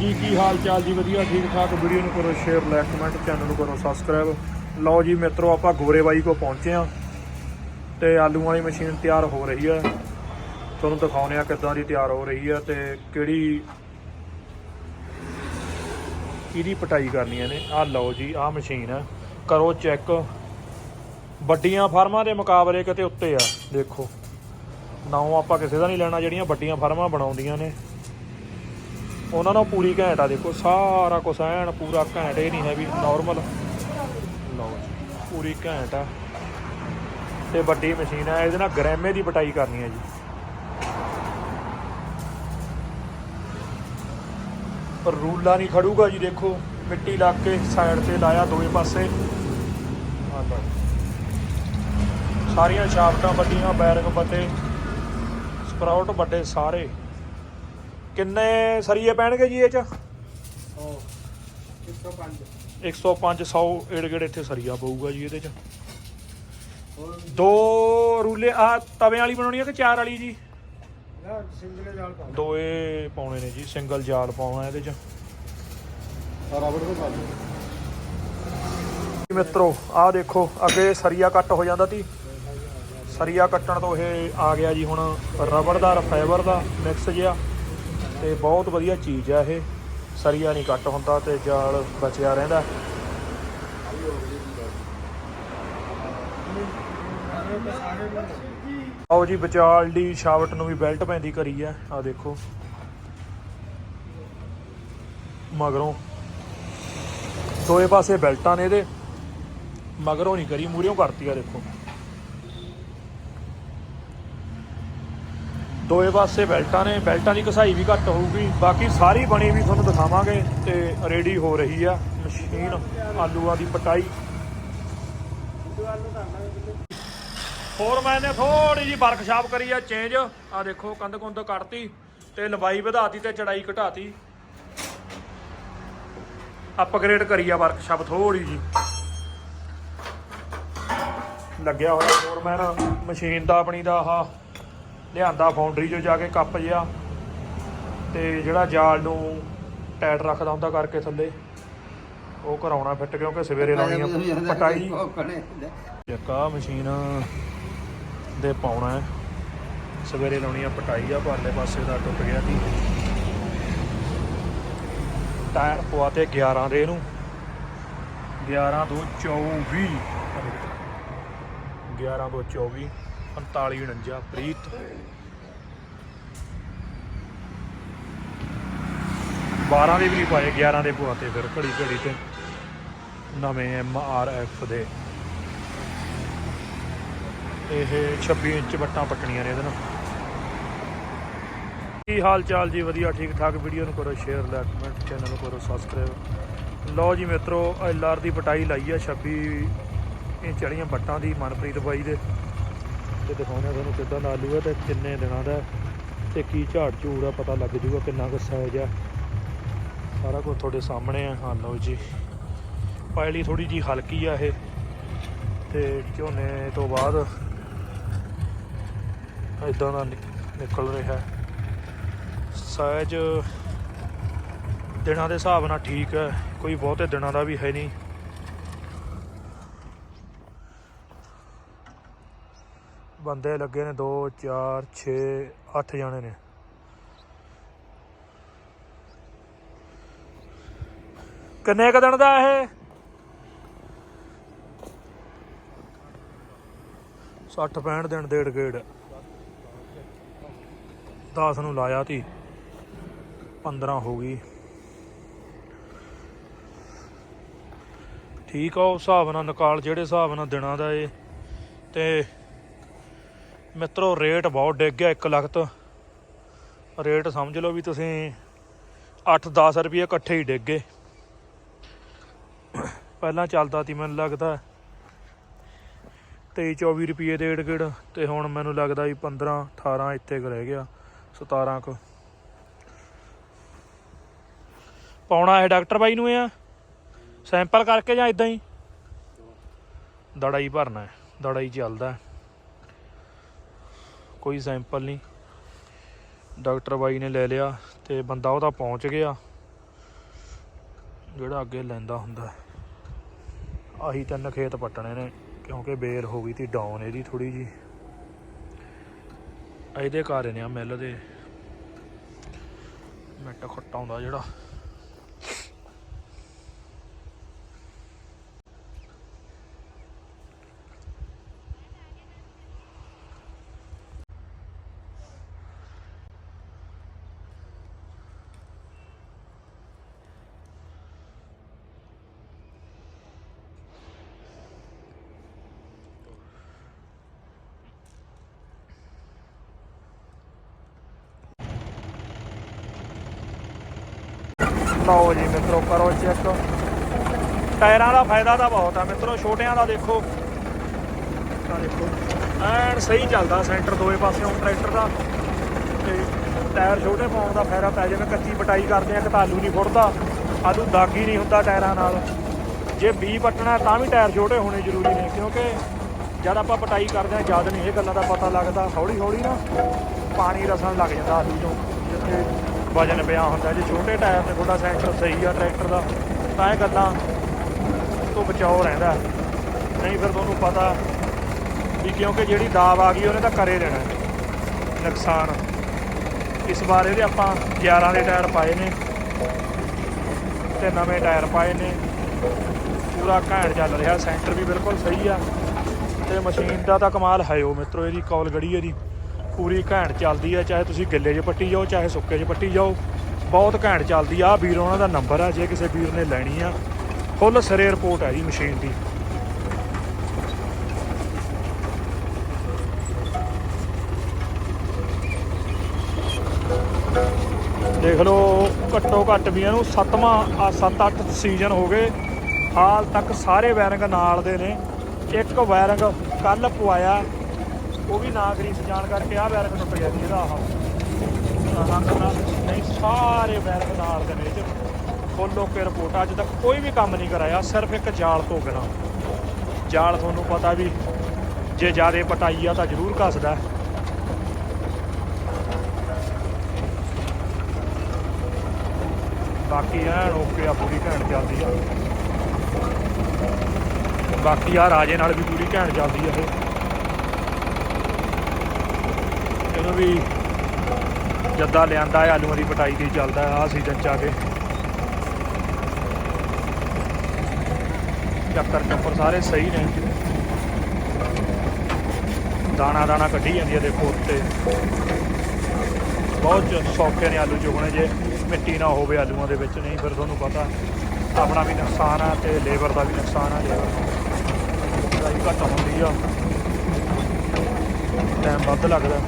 ਜੀ ਕੀ ਹਾਲ ਚਾਲ ਜੀ? ਵਧੀਆ, ਠੀਕ ਠਾਕ। ਵੀਡੀਓ ਨੂੰ ਕਰੋ ਸ਼ੇਅਰ ਲਾਈਕ ਕਮੈਂਟ ਚੈਨਲ ਨੂੰ ਕਰੋ ਸਬਸਕ੍ਰਾਈਬ ਲਓ ਜੀ ਮਿੱਤਰੋ, ਆਪਾਂ ਗੋਰੇ ਬਾਈ ਕੋ ਪਹੁੰਚੇ ਆ ਤੇ ਆਲੂਆਂ ਵਾਲੀ ਮਸ਼ੀਨ ਤਿਆਰ ਹੋ ਰਹੀ ਹੈ। ਤੁਹਾਨੂੰ ਦਿਖਾਉਂਦੇ ਆ ਕਿੱਦਾਂ ਦੀ ਤਿਆਰ ਹੋ ਰਹੀ ਹੈ ਤੇ ਕਿਹੜੀ ਕਿਹਦੀ ਪਟਾਈ ਕਰਨੀ ਨੇ ਆਹ ਲਓ ਜੀ, ਆਹ ਮਸ਼ੀਨ ਹੈ। ਕਰੋ ਚੈੱਕ ਵੱਡੀਆਂ ਫਾਰਮਾਂ ਦੇ ਮੁਕਾਬਲੇ ਕਿਤੇ ਉੱਤੇ ਆ, ਦੇਖੋ। ਨਾਉ ਆਪਾਂ ਕਿਸੇ ਦਾ ਨਹੀਂ ਲੈਣਾ, ਜਿਹੜੀਆਂ ਵੱਡੀਆਂ ਫਾਰਮਾਂ ਬਣਾਉਂਦੀਆਂ ਨੇ। ਉਹਨਾਂ ਨਾਲ ਪੂਰੀ ਘੈਂਟ ਆ ਦੇਖੋ, ਸਾਰਾ ਕੁਛ ਐਨ ਪੂਰਾ ਘੈਂਟ, ਇਹ ਨਹੀਂ ਹੈ ਵੀ ਨਾਰਮਲ ਲਓ ਪੂਰੀ ਘੈਂਟ ਆ। ਤੇ ਵੱਡੀ ਮਸ਼ੀਨ ਹੈ ਇਹਦੇ ਨਾਲ ਗਰੈਮੇ ਦੀ ਬਟਾਈ ਕਰਨੀ ਹੈ ਜੀ। ਪਰ ਰੂਲਾ ਨਹੀਂ ਖੜੂਗਾ ਜੀ, ਦੇਖੋ, ਮਿੱਟੀ ਲਾ ਕੇ ਸਾਈਡ ਤੇ ਲਾਇਆ ਦੋਵੇਂ ਪਾਸੇ। ਸਾਰੀਆਂ ਸ਼ਾਫਟਾਂ ਵੱਡੀਆਂ, ਬੈਰਿੰਗ ਵੱਡੇ ਸਪਰਾਊਟ ਵੱਡੇ ਸਾਰੇ। ਕਿੰਨੇ ਸਰੀਏ ਪੈਣਗੇ ਜੀ ਇਹ ਚ? 105 100 ਏੜ ਗੇੜ ਇੱਥੇ ਸਰੀਆ ਪਊਗਾ ਜੀ ਇਹਦੇ ਚ। ਦੋ ਰੂਲੇ ਆ ਤਵੇ ਵਾਲੀ ਬਣਾਉਣੀ ਹੈ ਕਿ ਚਾਰ ਵਾਲੀ ਜੀ? ਦੋਏ ਪਾਉਣੇ ਨੇ ਜੀ ਸਿੰਗਲ ਜਾਲ ਪਾਉਣਾ ਇਹਦੇ ਚ। ਮਿੱਤਰੋ ਆਹ ਦੇਖੋ ਅੱਗੇ ਸਰੀਆ ਕੱਟ ਹੋ ਜਾਂਦਾ ਸੀ ਸਰੀਆ ਕੱਟਣ ਤੋਂ ਇਹ ਆ ਗਿਆ ਜੀ ਹੁਣ ਰਬੜ ਦਾ ਫਾਈਬਰ ਦਾ ਮਿਕਸ ਜਿਹਾ। ਤੇ ਬਹੁਤ ਵਧੀਆ ਚੀਜ਼ ਆ ਇਹ। ਸਰੀਆ ਨਹੀਂ ਕੱਟ ਹੁੰਦਾ ਤੇ ਜਾਲ ਬਚਿਆ ਰਹਿੰਦਾ। ਆਓ ਜੀ, ਵਿਚਾਲ ਦੀ ਸ਼ਾਵਟ ਨੂੰ ਵੀ ਬੈਲਟ ਪੈਂਦੀ ਕਰੀ ਆ। ਆ ਦੇਖੋ। ਮਗਰੋਂ। ਦੋਏ ਪਾਸੇ ਬੈਲਟਾਂ ਨੇ ਇਹਦੇ। ਮਗਰੋਂ ਨਹੀਂ ਕਰੀ ਮੂਰਿਓਂ ਕਰਤੀ ਆ, ਦੇਖੋ। ਦੋਏ ਪਾਸੇ ਬੈਲਟਾਂ ਨੇ, ਬੈਲਟਾਂ ਦੀ ਕਸਾਈ ਵੀ ਘੱਟ ਹੋਊਗੀ। ਬਾਕੀ ਸਾਰੀ ਬਣੀ ਵੀ ਤੁਹਾਨੂੰ ਦਿਖਾਵਾਂਗੇ ਤੇ ਰੈਡੀ ਹੋ ਰਹੀ ਆ ਮਸ਼ੀਨ, ਆਲੂਆਂ ਦੀ ਪਟਾਈ। ਹੋਰ ਮੈਨੇ ਥੋੜੀ ਜੀ ਵਰਕਸ਼ਾਪ ਕਰੀ ਆ, ਚੇਂਜ। ਆ ਦੇਖੋ ਕੰਧ ਕੁੰਧ ਕੱਢਤੀ ਤੇ ਲੰਬਾਈ ਵਧਾਤੀ ਤੇ ਚੜਾਈ ਘਟਾਤੀ। ਅਪਗ੍ਰੇਡ ਕਰੀ ਆ ਵਰਕਸ਼ਾਪ ਥੋੜੀ ਜੀ ਲੱਗਿਆ ਹੋਇਆ ਫੋਰਮੈਨ, ਮਸ਼ੀਨ ਦਾ ਆਪਣੀ ਦਾ ਆਹ ਲਿਆਂਦਾ ਫਾਊਂਡਰੀ 'ਚੋਂ ਜਾ ਕੇ ਕੱਪ ਜਿਆ ਤੇ ਜਿਹੜਾ ਜਾਲ ਨੂੰ ਟਾਈਟ ਰੱਖਦਾ ਹੁੰਦਾ ਕਰਕੇ ਥੱਲੇ ਉਹ ਕਰਾਉਣਾ ਫਿੱਟ ਕਿਉਂਕਿ ਸਵੇਰੇ ਲਾਉਣੀ ਆ ਪਟਾਈ। ਆਹ ਮਸ਼ੀਨ ਦੇ ਪਾਉਣਾ ਹੈ। ਸਵੇਰੇ ਲਾਉਣੀ ਆ ਪਟਾਈ ਆ ਪਰਲੇ ਪਾਸੇ ਦਾ ਟੁੱਟ ਗਿਆ ਸੀ। ਟਾਇਰ ਪਵਾਤੇ 11 ਦੇ ਇਹਨੂੰ। 11 ਤੋਂ 24 11 ਤੋਂ 24 45 49 ਪ੍ਰੀਤ। ਬਾਰਾਂ ਦੇ ਵੀ ਨਹੀਂ ਪਾਏ 11 ਦੇ ਪਵਾਤੇ ਫਿਰ ਘੜੀ ਘੜੀ ਤੇ ਨਵੇਂ ਐਮ ਆਰ ਐਫ ਦੇ। ਇਹ 26 ਇੰਚ ਵੱਟਾਂ ਪੱਟਣੀਆਂ ਨੇ ਇਹਦੇ ਨਾਲ। ਕੀ ਹਾਲ ਚਾਲ ਜੀ? ਵਧੀਆ, ਠੀਕ ਠਾਕ? ਵੀਡੀਓ ਨੂੰ ਕਰੋ ਸ਼ੇਅਰ, ਲਾਈਕ, ਕਮੈਂਟ, ਚੈਨਲ ਨੂੰ ਕਰੋ ਸਬਸਕ੍ਰਾਈਬ। ਲਓ ਜੀ ਮਿੱਤਰੋ ਐਲਆਰ ਦੀ ਪਟਾਈ ਲਾਈ ਆ 26 ਇੰਚ ਵਾਲੀਆਂ ਵੱਟਾਂ ਦੀ, ਮਨਪ੍ਰੀਤ ਬਾਈ ਦੇ। ਤੇ ਦਿਖਾਉਣਾ ਤੁਹਾਨੂੰ ਕਿੱਦਾਂ ਦਾ ਆਲੂ ਹੈ ਤੇ ਕਿੰਨੇ ਦਿਨਾਂ ਦਾ ਹੈ ਤੇ ਕੀ ਝਾੜ ਝੂੜ ਆ, ਪਤਾ ਲੱਗ ਜੂਗਾ ਕਿੰਨਾ ਕੁ ਸਾਈਜ਼ ਆ। ਸਾਰਾ ਕੁਝ ਤੁਹਾਡੇ ਸਾਹਮਣੇ ਆ। ਹਾਂ, ਲਓ ਜੀ। ਪਾਇਲੀ ਥੋੜੀ ਜੀ ਹਲਕੀ ਆ ਇਹ। ਤੇ ਝੋਨੇ ਤੋਂ ਬਾਅਦ ਇਦਾਂ ਦਾ ਨਿਕਲ ਰਿਹਾ ਸਾਈਜ਼ ਦਿਨਾਂ ਦੇ ਹਿਸਾਬ ਨਾਲ ਠੀਕ ਹੈ। ਕੋਈ ਬਹੁਤੇ ਦਿਨਾਂ ਦਾ ਵੀ ਹੈ ਨਹੀਂ। ਬੰਦੇ ਲੱਗੇ ਨੇ 2 4 6 8 ਜਾਣੇ ਨੇ। ਕਿੰਨੇ ਕ ਦਿਨ ਦਾ ਇਹ? 60 65 ਦਿਨ ਡੇਢ ਗੇੜ 10 ਨੂੰ ਲਾਇਆ ਤੀ 15 ਹੋ ਗਈ। ਠੀਕ ਆ ਉਸ ਹਿਸਾਬ ਨਾਲ ਨਿਕਾਲ, ਜਿਹੜੇ ਹਿਸਾਬ ਨਾਲ ਦਿਨਾਂ ਦਾ ਏ ਤੇ ਮਿੱਤਰੋ, ਰੇਟ ਬਹੁਤ ਡਿੱਗ ਗਿਆ 1 ਲੱਖ ਤੋਂ। ਰੇਟ ਸਮਝ ਲਓ ਵੀ ਤੁਸੀਂ 8-10 ਰੁਪਏ ਇਕੱਠੇ ਹੀ ਡਿੱਗ ਗਏ। ਪਹਿਲਾਂ ਚੱਲਦਾ ਸੀ ਮੈਨੂੰ ਲੱਗਦਾ 23-24 ਰੁਪਏ ਦੇ ਏੜ ਗੇੜ ਤੇ ਹੁਣ ਮੈਨੂੰ ਲੱਗਦਾ ਵੀ 15-18 ਇੱਥੇ ਕੁ ਰਹਿ ਗਿਆ 17 ਕੁ। ਪਾਉਣਾ ਹੈ ਡਾਕਟਰ ਬਾਈ ਨੂੰ ਆ? ਸੈਂਪਲ ਕਰਕੇ ਜਾਂ ਇਦਾਂ ਹੀ? ਦੜਾ ਹੀ ਭਰਨਾ ਹੈ ਦੜਾ ਹੀ ਚੱਲਦਾ ਹੈ। ਕੋਈ ਸੈਂਪਲ ਨਹੀਂ। ਡਾਕਟਰ ਬਾਈ ਨੇ ਲੈ ਲਿਆ ਤੇ ਬੰਦਾ ਉਹਦਾ ਪਹੁੰਚ ਗਿਆ। ਜਿਹੜਾ ਅੱਗੇ ਲੈਂਦਾ ਹੁੰਦਾ। ਆਹੀ ਤਿੰਨ ਖੇਤ ਪੱਟਣੇ ਨੇ, ਕਿਉਂਕਿ ਬੇਲ ਹੋ ਗਈ ਤੀ, ਡਾਊਨ ਇਹਦੀ ਥੋੜੀ ਜੀ ਇਹਦੇ ਘਰ ਨੇ ਆ ਮਿੱਲ ਦੇ। ਮਿੱਟ ਖਟਾਉਂਦਾ ਜਿਹੜਾ। ਲਓ ਜੀ ਮਿੱਤਰੋ, ਕਰੋ ਚੈੱਕ। ਟਾਇਰਾਂ ਦਾ ਫਾਇਦਾ ਤਾਂ ਬਹੁਤ ਆ ਮਿੱਤਰੋ, ਛੋਟਿਆਂ ਦਾ ਦੇਖੋ। ਆ ਦੇਖੋ, ਐਨ ਸਹੀ ਚੱਲਦਾ ਸੈਂਟਰ ਦੋਵੇਂ ਪਾਸਿਓਂ, ਟਰੈਕਟਰ ਦਾ। ਤੇ ਟਾਇਰ ਛੋਟੇ ਪਾਉਣ ਦਾ ਫਾਇਦਾ ਪੈ ਜਿਵੇਂ, ਕੱਚੀ ਪਟਾਈ ਕਰਦੇ ਆ ਕਤਾਲੂ ਨਹੀਂ ਫੁੱਟਦਾ, ਆਲੂ ਦਾਗੀ ਨਹੀਂ ਹੁੰਦਾ ਟਾਇਰਾਂ ਨਾਲ। ਜੇ ਬੀ ਪੱਟਣਾ ਤਾਂ ਵੀ ਟਾਇਰ ਛੋਟੇ ਹੋਣੇ ਜ਼ਰੂਰੀ ਨੇ, ਕਿਉਂਕਿ ਜਦ ਆਪਾਂ ਪਟਾਈ ਕਰਦੇ ਆ, ਜਦ ਨਹੀਂ ਇਹ ਗੱਲਾਂ ਦਾ ਪਤਾ ਲੱਗਦਾ ਹੌਲੀ ਹੌਲੀ ਨਾ ਪਾਣੀ ਰਸਣ ਲੱਗ ਜਾਂਦਾ ਆਲੂ ਤੋਂ ਵਜਨ ਪਿਆ ਹੁੰਦਾ ਜੇ। ਛੋਟੇ ਟਾਇਰ ਤੇ ਤੁਹਾਡਾ ਸੈਂਟਰ ਸਹੀ ਆ ਟਰੈਕਟਰ ਦਾ। ਤਾਂ ਇਹ ਗੱਲਾਂ ਤੋਂ ਬਚਾਓ ਰਹਿੰਦਾ। ਨਹੀਂ ਫਿਰ ਤੁਹਾਨੂੰ ਪਤਾ ਵੀ ਕਿਉਂਕਿ ਜਿਹੜੀ ਦਾਬ ਆ ਗਈ, ਉਹਨੇ ਤਾਂ ਕਰੇ ਦੇਣਾ ਨੁਕਸਾਨ। ਇਸ ਵਾਰ ਇਹਦੇ ਆਪਾਂ 11 ਦੇ ਟਾਇਰ ਪਾਏ ਨੇ ਤੇ ਨਵੇਂ ਟਾਇਰ ਪਾਏ ਨੇ। ਪੂਰਾ ਘੈਂਟ ਚੱਲ ਰਿਹਾ। ਸੈਂਟਰ ਵੀ ਬਿਲਕੁਲ ਸਹੀ ਆ। ਤੇ ਮਸ਼ੀਨ ਦਾ ਤਾਂ ਕਮਾਲ ਹੈ ਉਹ ਮਿੱਤਰੋ, ਇਹਦੀ ਕੌਲ ਗੜੀ ਇਹਦੀ। ਪੂਰੀ ਘੈਂਟ ਚੱਲਦੀ ਆ, ਚਾਹੇ ਤੁਸੀਂ ਗਿੱਲੇ 'ਚ ਪੱਟੀ ਜਾਓ, ਚਾਹੇ ਸੁੱਕੇ 'ਚ ਪੱਟੀ ਜਾਓ, ਬਹੁਤ ਘੈਂਟ ਚੱਲਦੀ ਆ। ਆਹ ਵੀਰ ਉਹਨਾਂ ਦਾ ਨੰਬਰ ਆ, ਜੇ ਕਿਸੇ ਵੀਰ ਨੇ ਲੈਣੀ ਆ। ਫੁੱਲ ਸਿਰੇ ਰਿਪੋਰਟ ਹੈ ਜੀ ਮਸ਼ੀਨ ਦੀ। ਦੇਖ ਲਓ, ਘੱਟੋ ਘੱਟ ਵੀ ਇਹਨੂੰ ਸੱਤਵਾਂ, ਆ 7-8 ਸੀਜ਼ਨ ਹੋ ਗਏ। ਹਾਲ ਤੱਕ ਸਾਰੇ ਵੈਰਿੰਗ ਨਾਲ ਦੇ ਨੇ। ਇੱਕ ਵੈਰਿੰਗ ਕੱਲ ਪਵਾਇਆ ਉਹ ਵੀ ਨਾ ਗਰੀਸ ਜਾਣ ਕਰਕੇ ਆ ਵਾਇਰਿੰਗ ਟੁੱਟ ਗਿਆ ਸੀ ਇਹਦਾ ਆਹ। ਆਹ ਕਰਨਾ ਨਹੀਂ, ਸਾਰੇ ਵਾਇਰਿੰਗ ਨਾਲ ਦੇ ਨੇ ਇਹ 'ਚ ਫੁੱਲ ਓਕੇ ਰਿਪੋਰਟ ਅੱਜ ਤੱਕ ਕੋਈ ਵੀ ਕੰਮ ਨਹੀਂ ਕਰਾਇਆ, ਸਿਰਫ ਇੱਕ ਜਾਲ ਤੋਂ ਬਿਨਾ। ਜਾਲ ਤੁਹਾਨੂੰ ਪਤਾ ਵੀ, ਜੇ ਜ਼ਿਆਦੇ ਪਟਾਈ ਆ ਤਾਂ ਜ਼ਰੂਰ ਘਸਦਾ। ਬਾਕੀ ਐਨ ਓਕੇ ਆ, ਪੂਰੀ ਘੈਂਟ ਚੱਲਦੀ ਆ। ਬਾਕੀ ਆ ਰਾਜੇ ਨਾਲ ਵੀ ਪੂਰੀ ਘੈਂਟ ਚੱਲਦੀ ਆ ਇਹ। ਇਹਨੂੰ ਵੀ ਜੱਦਾ ਲਿਆਂਦਾ ਹੈ, ਆਲੂਆਂ ਦੀ ਪਟਾਈ ਦੀ ਚੱਲਦਾ ਆ ਸੀਜ਼ਨ ਚ ਆ ਕੇ। ਚੱਕਰ ਚੱਪਰ ਸਾਰੇ ਸਹੀ ਨੇ। ਦਾਣਾ ਦਾਣਾ ਕੱਢੀ ਜਾਂਦੀ ਹੈ ਦੇਖੋ ਉੱਤੇ। ਬਹੁਤ ਸੌਖੇ ਨੇ ਆਲੂ ਚੁਗਣੇ, ਜੇ ਮਿੱਟੀ ਨਾ ਹੋਵੇ ਆਲੂਆਂ ਦੇ ਵਿੱਚ, ਨਹੀਂ ਫਿਰ ਤੁਹਾਨੂੰ ਪਤਾ ਆਪਣਾ ਵੀ ਨੁਕਸਾਨ ਆ ਤੇ ਲੇਬਰ ਦਾ ਵੀ ਨੁਕਸਾਨ ਆ, ਲੇਬਰ ਦਾ ਵੀ ਘੱਟ ਹੁੰਦੀ ਆ। ਟਾਈਮ ਵੱਧ ਲੱਗਦਾ।